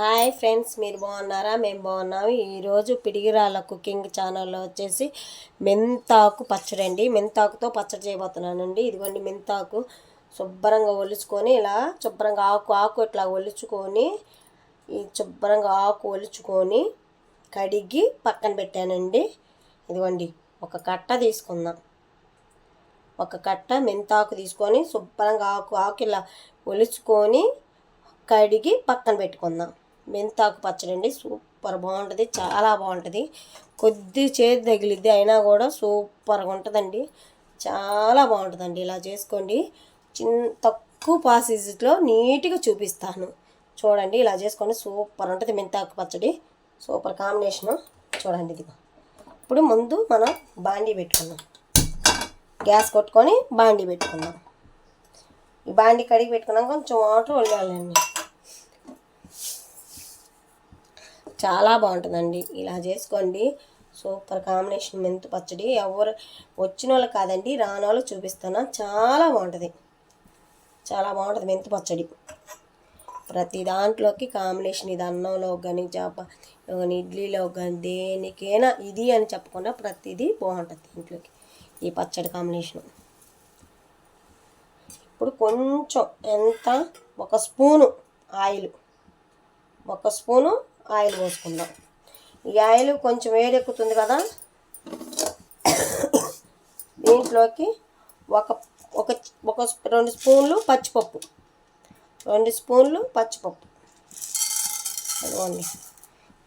Hi friends మీరు బాగున్నారా? మేము బాగున్నాము. ఈరోజు పిడిగిరాల కుకింగ్ ఛానల్లో వచ్చేసి మెంతాకు పచ్చడి అండి. మెంతాకుతో పచ్చడి చేయబోతున్నానండి. ఇదిగోండి మెంతాకు శుభ్రంగా ఒలుచుకొని ఇలా శుభ్రంగా ఆకు ఆకు ఇట్లా ఒలుచుకొని ఈ శుభ్రంగా ఆకు ఒలుచుకొని కడిగి పక్కన పెట్టానండి. ఇదిగోండి ఒక కట్ట తీసుకుందాం. ఒక కట్ట మెంతాకు తీసుకొని శుభ్రంగా ఆకు ఆకు ఇలా ఒలుచుకొని కడిగి పక్కన పెట్టుకుందాం. మెంతాకు పచ్చడి అండి. సూపర్ బాగుంటుంది. చాలా బాగుంటుంది. కొద్ది చేతి తగిలిద్ది అయినా కూడా సూపర్గా ఉంటుందండి. చాలా బాగుంటుందండి ఇలా చేసుకోండి. చిన్న తక్కువ ప్రాసెస్లో నీట్గా చూపిస్తాను. చూడండి ఇలా చేసుకోండి సూపర్ ఉంటుంది మెంతాకు పచ్చడి. Super combination. చూడండి ఇది ఇప్పుడు ముందు మనం బాండీ పెట్టుకుందాం. గ్యాస్ కొట్టుకొని బాండీ పెట్టుకుందాం. ఈ బాండీ కడిగి పెట్టుకున్నాం కొంచెం వాటర్ వదిలేయాలండి. చాలా బాగుంటుందండి. ఇలా చేసుకోండి. సూపర్ కాంబినేషన్ మెంతు పచ్చడి. ఎవరు వచ్చిన వాళ్ళు కాదండి రాని వాళ్ళు చూపిస్తాను. చాలా బాగుంటుంది. చాలా బాగుంటుంది మెంతు పచ్చడి. ప్రతి దాంట్లోకి కాంబినేషన్ ఇది అన్నంలో కానీ చేప కానీ ఇడ్లీలో కానీ దేనికైనా ఇది అని చెప్పకుండా ప్రతిదీ బాగుంటుంది దీంట్లోకి. ఈ పచ్చడి కాంబినేషన్. ఇప్పుడు కొంచెం ఎంత? ఒక స్పూను ఆయిల్. ఒక స్పూను ఆయిల్ పోసుకుందాం. ఈ ఆయిల్ కొంచెం వేడెక్కుతుంది కదా? దీంట్లోకి ఒక ఒక ఒక రెండు స్పూన్లు పచ్చిపప్పు. రెండు స్పూన్లు పచ్చిపప్పు.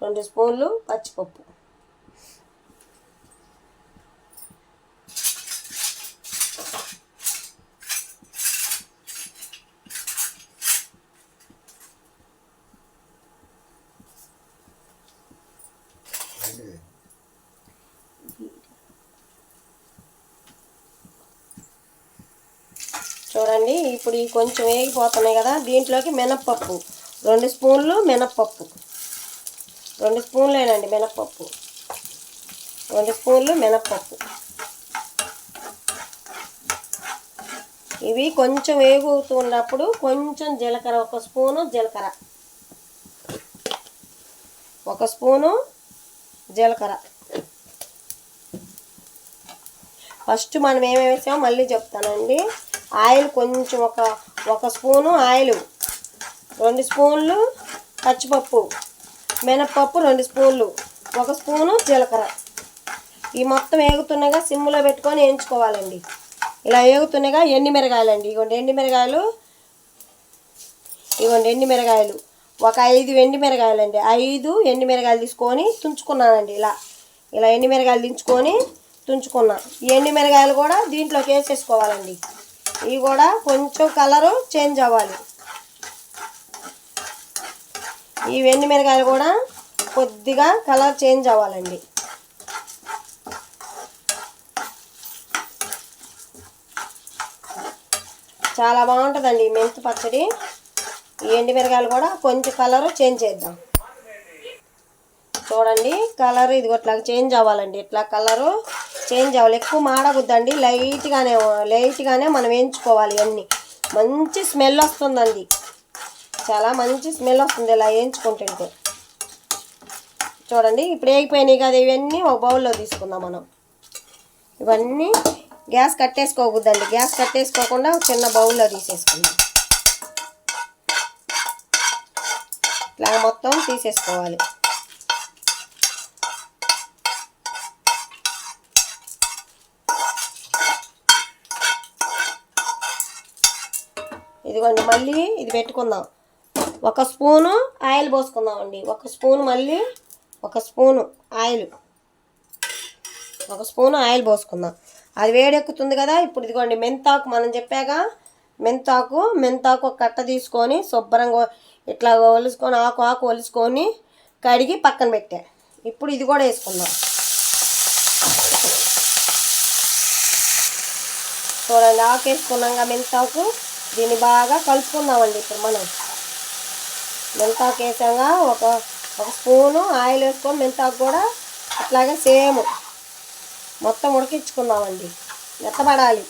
రెండు స్పూన్లు పచ్చిపప్పు. చూడండి ఇప్పుడు ఈ కొంచెం వేగిపోతున్నాయి కదా దీంట్లోకి మినప్పప్పు. రెండు స్పూన్లు మినప్పప్పు. రెండు స్పూన్లేనండి మినప్పప్పు. రెండు స్పూన్లు మినప్పప్పు. ఇవి కొంచెం వేగుతున్నప్పుడు కొంచెం జీలకర్ర ఒక స్పూను జీలకర్ర. ఒక స్పూను జీలకర్ర. ఫస్ట్ మనం ఏమేమి వేసామో మళ్ళీ చెప్తానండి. ఆయిల్ కొంచెం ఒక ఒక స్పూను ఆయిల్ రెండు స్పూన్లు పచ్చిపప్పు మినప్పప్పు రెండు స్పూన్లు ఒక స్పూను జీలకర్ర. ఈ మొత్తం వేగుతున్నాగా సిమ్లో పెట్టుకొని వేయించుకోవాలండి. ఇలా వేగుతున్నాగా ఎండి మిరగాయలండి. ఇగోండి ఎండి మిరగాయలు ఇగోండి ఎండి మిరగాయలు. ఒక ఐదు ఎండి మిరగాయలండి. ఐదు ఎండి మిరగాయలు తీసుకొని తుంచుకున్నానండి ఇలా. ఇలా ఎండి మిరగాయలు దించుకొని తుంచుకున్నా. ఈ ఎండి మిరగాయలు కూడా దీంట్లోకి వేసేసుకోవాలండి. ఇవి కూడా కొంచెం కలరు చేంజ్ అవ్వాలి. ఈ వెండి మిరగాయలు కూడా కొద్దిగా కలర్ చేంజ్ అవ్వాలండి. చాలా బాగుంటుందండి మెంతు పచ్చడి. ఈ ఎండిమిరకాయలు కూడా కొంచెం కలరు చేంజ్ చేద్దాం. చూడండి కలర్ ఇది ఇట్లా చేంజ్ అవ్వాలండి. ఇట్లా కలరు చేంజ్ అవ్వాలి. ఎక్కువ మాడకూడదండి. లైట్గానే లైట్గానే మనం వేయించుకోవాలి అన్నీ. మంచి స్మెల్ వస్తుందండి. చాలా మంచి స్మెల్ వస్తుంది ఇలా వేయించుకుంటుంటే చూడండి ఇప్పుడు వేగిపోయినాయి కదా ఇవన్నీ ఒక బౌల్లో తీసుకుందాం మనం. ఇవన్నీ గ్యాస్ కట్టేసుకోకూడదండి. గ్యాస్ కట్టేసుకోకుండా చిన్న బౌల్లో తీసేసుకుందాం. ఇట్లా మొత్తం తీసేసుకోవాలి. ఇదిగోండి మళ్ళీ ఇది పెట్టుకుందాం. ఒక స్పూను ఆయిల్ పోసుకుందామండి. ఒక స్పూన్ మళ్ళీ ఒక స్పూను ఆయిల్. ఒక స్పూను ఆయిల్ పోసుకుందాం. అది వేడెక్కుతుంది కదా ఇప్పుడు ఇదిగోండి మెంతాకు మనం చెప్పాక మెంతాకు మెంతాకు ఒక కట్ట తీసుకొని శుభ్రంగా ఇట్లా ఒలుసుకొని ఆకు ఆకు ఒలుసుకొని కడిగి పక్కన పెట్టా. ఇప్పుడు ఇది కూడా వేసుకుందాం. చూడండి ఆకు వేసుకున్నాక మెంతాకు. దీన్ని బాగా కలుపుకుందామండి ఇప్పుడు మనం. మెంతాకు ఒక ఒక స్పూను ఆయిల్ వేసుకొని మెంతాకు కూడా అట్లాగే సేమ్ మొత్తం ఉడికించుకుందామండి. మెత్తబడాలి.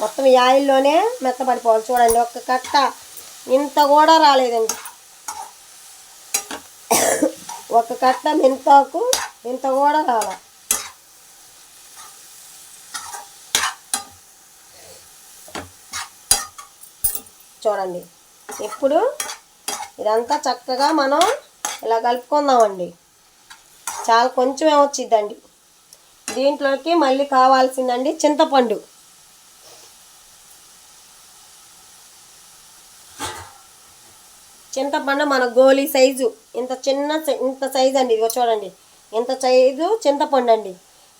మొత్తం ఈ ఆయిల్లోనే మెత్తబడిపోవాలి. చూడండి ఒక కట్ట ఇంత కూడా రాలేదండి. ఒక కట్ట మెంతాకు ఇంత కూడా కావాలి చూడండి. ఇప్పుడు ఇదంతా చక్కగా మనం ఇలా కలుపుకుందామండి. చాలా కొంచెమే వచ్చిద్దండి దీంట్లోకి మళ్ళీ కావాల్సిందండి చింతపండు. చింతపండు మన గోలీ సైజు. ఇంత చిన్న సై- ఇంత సైజు అండి. ఇదిగో చూడండి. ఇంత సైజు చింతపండు అండి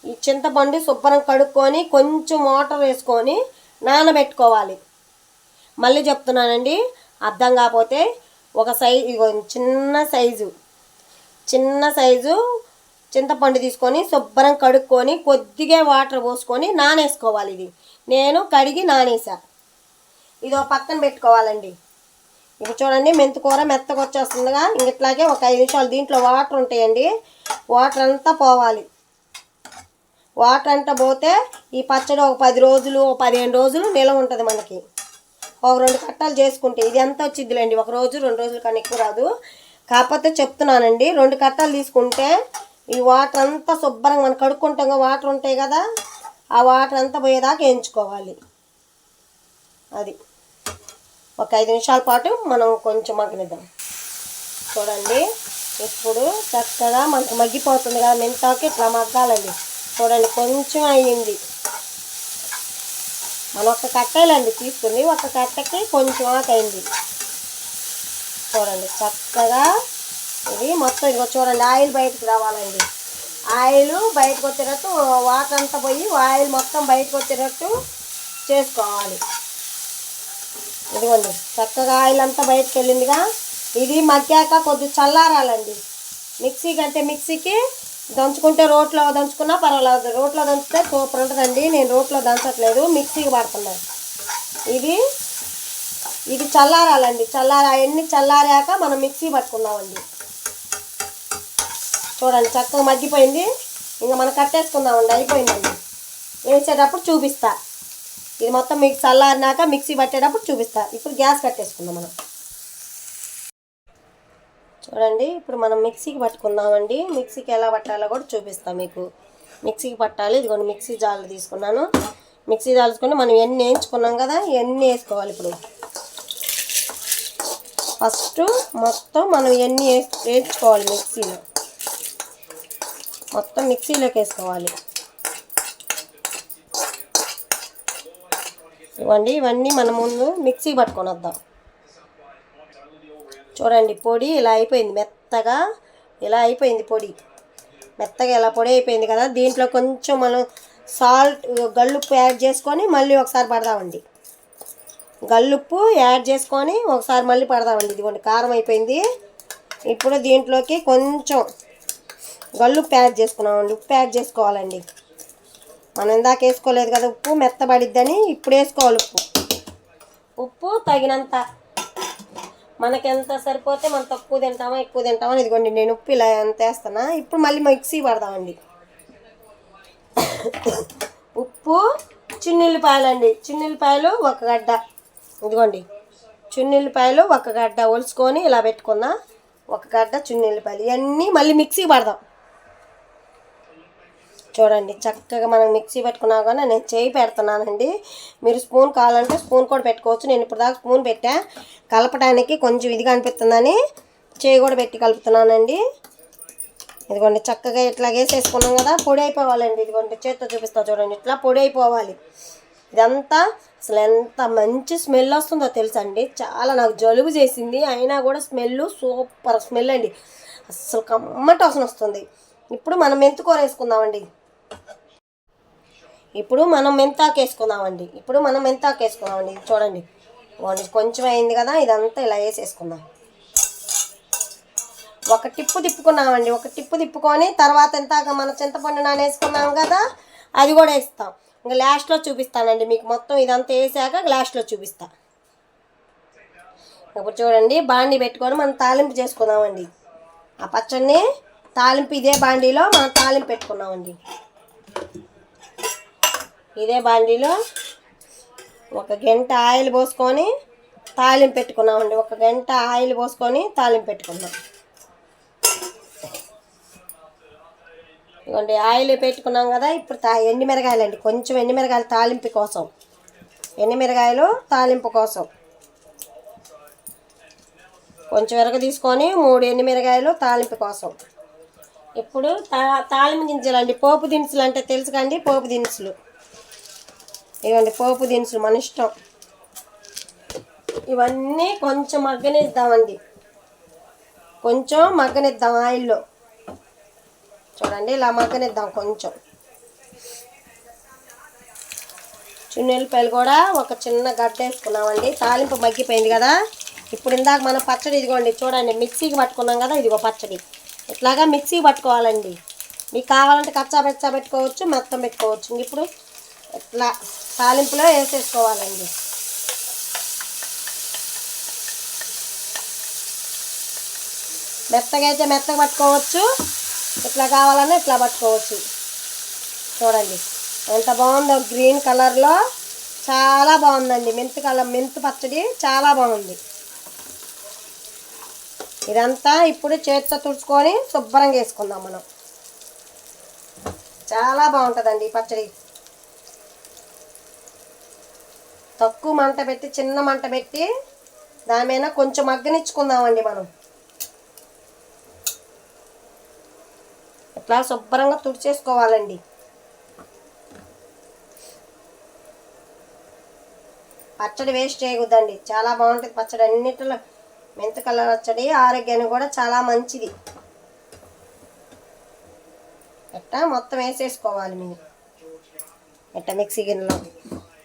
ఈ చింతపండు శుభ్రం కడుక్కొని కొంచెం మోటర్ వేసుకొని నానబెట్టుకోవాలి. మళ్ళీ చెప్తున్నానండి అర్థం కాకపోతే ఒక సైజు చిన్న సైజు చిన్న సైజు చింతపండు తీసుకొని శుభ్రం కడుక్కొని కొద్దిగా వాటర్ పోసుకొని నానేసుకోవాలి ఇది. నేను కడిగి నానేసా. ఇది ఒక పక్కన పెట్టుకోవాలండి. ఇంక చూడండి మెంతికూర మెత్తగా వచ్చేస్తుందిగా. ఇంక ఇట్లాగే ఒక ఐదు నిమిషాలు దీంట్లో వాటర్ ఉంటాయండి. వాటర్ అంతా పోవాలి. వాటర్ అంతా పోతే ఈ పచ్చడి ఒక పది రోజులు ఒక పదిహేను రోజులు నిలవ ఉంటుంది మనకి. ఒక రెండు కట్టాలు చేసుకుంటే ఇది ఎంత వచ్చిద్దిలేండి? ఒక రోజు రెండు రోజులు కానీ ఎక్కువ రాదు. కాకపోతే చెప్తున్నానండి రెండు కట్టాలు తీసుకుంటే ఈ వాటర్ అంతా శుభ్రంగా మనం కడుక్కుంటాం వాటర్ ఉంటాయి కదా ఆ వాటర్ అంతా పోయేదాకా వేయించుకోవాలి. అది. ఒక ఐదు నిమిషాల పాటు మనం కొంచెం మగ్గనిద్దాం. చూడండి ఇప్పుడు చక్కగా మనకు మగ్గిపోతుంది కదా మెంతాకి ఇట్లా మగ్గాలండి. చూడండి కొంచెం అయ్యింది. మన ఒక కట్టేలండి తీసుకుని ఒక కట్టకి కొంచెం ఆకైంది చూడండి చక్కగా ఇది మొత్తం ఇదిగో చూడండి ఆయిల్ బయటకు రావాలండి. ఆయిల్ బయటకు వచ్చేటట్టు వాటర్ అంతా పోయి ఆయిల్ మొత్తం బయటకు వచ్చేటట్టు చేసుకోవాలి. ఇదిగోండి చక్కగా ఆయిల్ అంతా బయటకు వెళ్ళిందిగా. ఇది మగ్గాక కొద్ది చల్లారాలండి. మిక్సీ కంటే మిక్సీకి దంచుకుంటే రోట్లో దంచుకున్నా పర్వాలేదు. రోట్లో దంచితే సూపర్ ఉంటుందండి. నేను రోట్లో దంచట్లేదు. మిక్సీకి పడుతున్నాను ఇది ఇది చల్లారాలండి. చల్లారా అవన్నీ చల్లారాక మనం మిక్సీ పట్టుకున్నామండి. చూడండి చక్కగా మగ్గిపోయింది. ఇంకా మనం కట్టేసుకుందామండి. అయిపోయిందండి. వేసేటప్పుడు చూపిస్తా. ఇది మొత్తం మీకు చల్లారినాక మిక్సీ పట్టేటప్పుడు చూపిస్తా. ఇప్పుడు గ్యాస్ కట్టేసుకుందాం మనం. చూడండి ఇప్పుడు మనం మిక్సీకి పట్టుకుందామండి. మిక్సీకి ఎలా పట్టాలో కూడా చూపిస్తాం మీకు. మిక్సీకి పట్టాలి ఇదిగోండి మిక్సీ జాలు తీసుకున్నాను. మిక్సీ జాలు తీసుకొని మనం ఎన్ని వేయించుకున్నాం కదా ఎన్ని వేసుకోవాలి ఇప్పుడు? ఫస్ట్ మొత్తం మనం ఎన్ని వేసుకోవాలి వేయించుకోవాలి మిక్సీలో? మొత్తం మిక్సీలోకి వేసుకోవాలి. ఇవ్వండి ఇవన్నీ మనం ముందు మిక్సీ పట్టుకొని వద్దాం. చూడండి పొడి ఇలా అయిపోయింది. మెత్తగా ఇలా అయిపోయింది పొడి. మెత్తగా ఇలా పొడి అయిపోయింది కదా. దీంట్లో కొంచెం మనం సాల్ట్ గల్లుప్పు యాడ్ చేసుకొని మళ్ళీ ఒకసారి పడదామండి. గల్లుప్పు యాడ్ చేసుకొని ఒకసారి మళ్ళీ పడదామండి. ఇదిగోండి కారం అయిపోయింది. ఇప్పుడు దీంట్లోకి కొంచెం గల్లుప్పు యాడ్ చేసుకున్నామండి. ఉప్పు యాడ్ చేసుకోవాలండి. మనం ఇందాక వేసుకోలేదు కదా ఉప్పు మెత్తబడిద్దని ఇప్పుడు వేసుకోవాలి ఉప్పు. ఉప్పు తగినంత. మనకెంత సరిపోతే మనం తక్కువ తింటామా ఎక్కువ తింటామా ఇదిగోండి నేను ఉప్పు ఇలా ఎంత వేస్తానా ఇప్పుడు మళ్ళీ మిక్సీ పడదామండి ఉప్పు చిన్నుల్లిపాయలు అండి చిన్నుల్లిపాయలు ఒక గడ్డ. ఇదిగోండి చున్నుల్లిపాయలు ఒక గడ్డ ఒలుచుకొని ఇలా పెట్టుకుందాం ఒక గడ్డ చున్నెల్లిపాయలు. ఇవన్నీ మళ్ళీ మిక్సీ పడదాం చూడండి చక్కగా మనం మిక్సీ పెట్టుకున్నా కానీ నేను చేయి పెడుతున్నానండి. మీరు స్పూన్ కావాలంటే స్పూన్ కూడా పెట్టుకోవచ్చు. నేను ఇప్పుడు దాకా స్పూన్ పెట్టా. కలపడానికి కొంచెం ఇదిగా అనిపిస్తుందని చేయి కూడా పెట్టి కలుపుతున్నానండి. ఇదిగోండి చక్కగా ఇట్లా వేసేసుకున్నాం కదా పొడి అయిపోవాలండి. ఇదిగోండి చేత్తో చూపిస్తా చూడండి. ఇట్లా పొడి అయిపోవాలి. ఇదంతా అసలు ఎంత మంచి స్మెల్ వస్తుందో తెలుసండి. చాలా నాకు జలుబు చేసింది. అయినా కూడా స్మెల్ సూపర్ స్మెల్ అండి. అసలు కమ్మటి వాసన వస్తుంది. ఇప్పుడు మనం మెంతుకూర వేసుకుందామండి. ఇప్పుడు మనం మెంతాకు వేసుకుందామండి. ఇప్పుడు మనం మెంతాకు వేసుకుందామండి. చూడండి. కొంచెం అయింది కదా ఇదంతా ఇలా వేసేసుకుందాం. ఒక టిప్పు తిప్పుకున్నామండి. ఒక టిప్పు తిప్పుకొని తర్వాత ఎంతాక మన చింతపండు నానేసుకున్నాం కదా అది కూడా వేస్తాం. ఇంకా లాస్ట్లో చూపిస్తానండి. మీకు మొత్తం ఇదంతా వేసాక లాస్ట్లో చూపిస్తా. ఇప్పుడు చూడండి బాండి పెట్టుకొని మనం తాలింపు చేసుకుందామండి. ఆ పచ్చడిని తాలింపు ఇదే బాండీలో మనం తాలింపు పెట్టుకున్నామండి. ఇదే బాండీలో ఒక గంట ఆయిల్ పోసుకొని తాలింపు పెట్టుకున్నామండి. ఒక గంట ఆయిల్ పోసుకొని తాలింపు పెట్టుకున్నాం ఇదిగోండి ఆయిల్ పెట్టుకున్నాం కదా ఇప్పుడు తా ఎండిమిరగాయలు అండి కొంచెం ఎండిమిరగాయలు తాలింపు కోసం? ఎండిమిరగాయలు తాలింపు కోసం? కొంచెం ఎరగ తీసుకొని మూడు ఎండిమిరగాయలు తాలింపు కోసం? ఇప్పుడు తా తాలింపు గింజలు అండి. పోపు దినుసులు అంటే తెలుసు కండి పోపు దినుసులు. ఇవ్వండి పోపు దినుసులు మన ఇష్టం. ఇవన్నీ కొంచెం మగ్గనిద్దామండి. కొంచెం మగ్గనిద్దాం ఆయిల్లో. చూడండి ఇలా మగ్గనిద్దాం కొంచెం. చున్నెల్లిపాయలు కూడా ఒక చిన్న గడ్డ వేసుకున్నామండి. తాలింపు మగ్గిపోయింది కదా. ఇప్పుడు ఇందాక మనం పచ్చడి ఇదిగోండి చూడండి మిక్సీకి పట్టుకున్నాం కదా ఇదిగో పచ్చడి. ఇట్లాగా మిక్సీ పట్టుకోవాలండి. మీకు కావాలంటే కచ్చా పెచ్చా పెట్టుకోవచ్చు మొత్తం పెట్టుకోవచ్చు. ఇంక ఇప్పుడు ఇట్లా తాలింపులో వేసేసుకోవాలండి. మెత్తగా అయితే మెత్తగా పట్టుకోవచ్చు. ఇట్లా కావాలన్నా ఇట్లా పట్టుకోవచ్చు. చూడండి. ఎంత బాగుందో గ్రీన్ కలర్లో. చాలా బాగుందండి. మెంతు కలర్ మెంతు పచ్చడి చాలా బాగుంది. ఇదంతా ఇప్పుడు చేతితో తుడుచుకొని శుభ్రంగా వేసుకుందాం మనం. చాలా బాగుంటుందండి ఈ పచ్చడి. తక్కువ మంట పెట్టి చిన్న మంట పెట్టి దాని మీద కొంచెం మగ్గనిచ్చుకుందామండి మనం. ఇట్లా శుభ్రంగా తుడిచేసుకోవాలండి. పచ్చడి వేస్ట్ చేయకూడదండి. చాలా బాగుంటుంది పచ్చడి అన్నిటిలో. మెంత కలర్ పచ్చడి ఆరోగ్యానికి కూడా చాలా మంచిది. ఎట్టా మొత్తం వేసేసుకోవాలి మీరు. ఎట్ట మిక్సీ గిన్నెలో.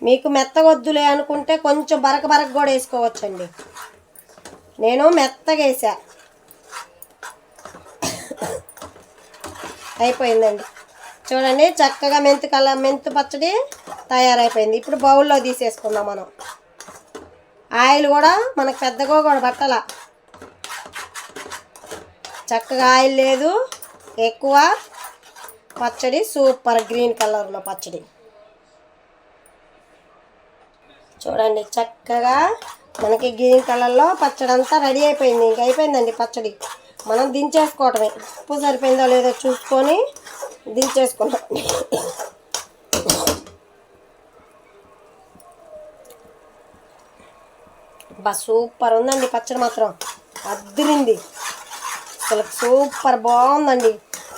మీకు మెత్తగొద్దులే అనుకుంటే కొంచెం బరక బరక కూడా వేసుకోవచ్చండి. నేను మెత్తగా వేసా. అయిపోయిందండి. చూడండి చక్కగా మెంతు కల మెంతు పచ్చడి తయారైపోయింది. ఇప్పుడు బౌల్లో తీసేసుకుందాం మనం. ఆయిల్ కూడా మనకు పెద్దగా కూడా పట్టాల. చక్కగా ఆయిల్ లేదు. ఎక్కువ పచ్చడి సూపర్ గ్రీన్ కలర్ ఉన్న పచ్చడి. చూడండి చక్కగా మనకి గ్రీన్ కలర్లో పచ్చడి అంతా రెడీ అయిపోయింది. ఇంక అయిపోయిందండి పచ్చడి. మనం దించేసుకోవటమే. ఉప్పు సరిపోయిందో లేదో చూసుకొని దించేసుకున్నాం. అబ్బా సూపర్ ఉందండి పచ్చడి మాత్రం. అద్దరింది. అసలు సూపర్ బాగుందండి.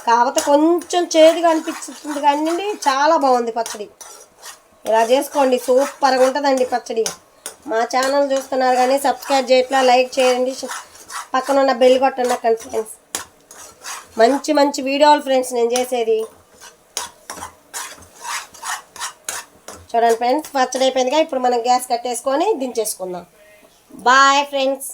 కాకపోతే కొంచెం చేదుగా అనిపిస్తుంది కానీ చాలా బాగుంది పచ్చడి. ఇలా చేసుకోండి సూపర్గా ఉంటుందండి పచ్చడి. మా ఛానల్ చూస్తున్నారు కానీ సబ్స్క్రైబ్ చేయట్లా లైక్ చేయండి. పక్కన ఉన్న బెల్ కొట్టండి అక్కడ ఫ్రెండ్స్. మంచి మంచి వీడియోలు ఫ్రెండ్స్ నేను చేసేది. చూడండి ఫ్రెండ్స్ పచ్చడి అయిపోయిందిగా. ఇప్పుడు మనం గ్యాస్ కట్టేసుకొని దించేసుకుందాం. Boy friends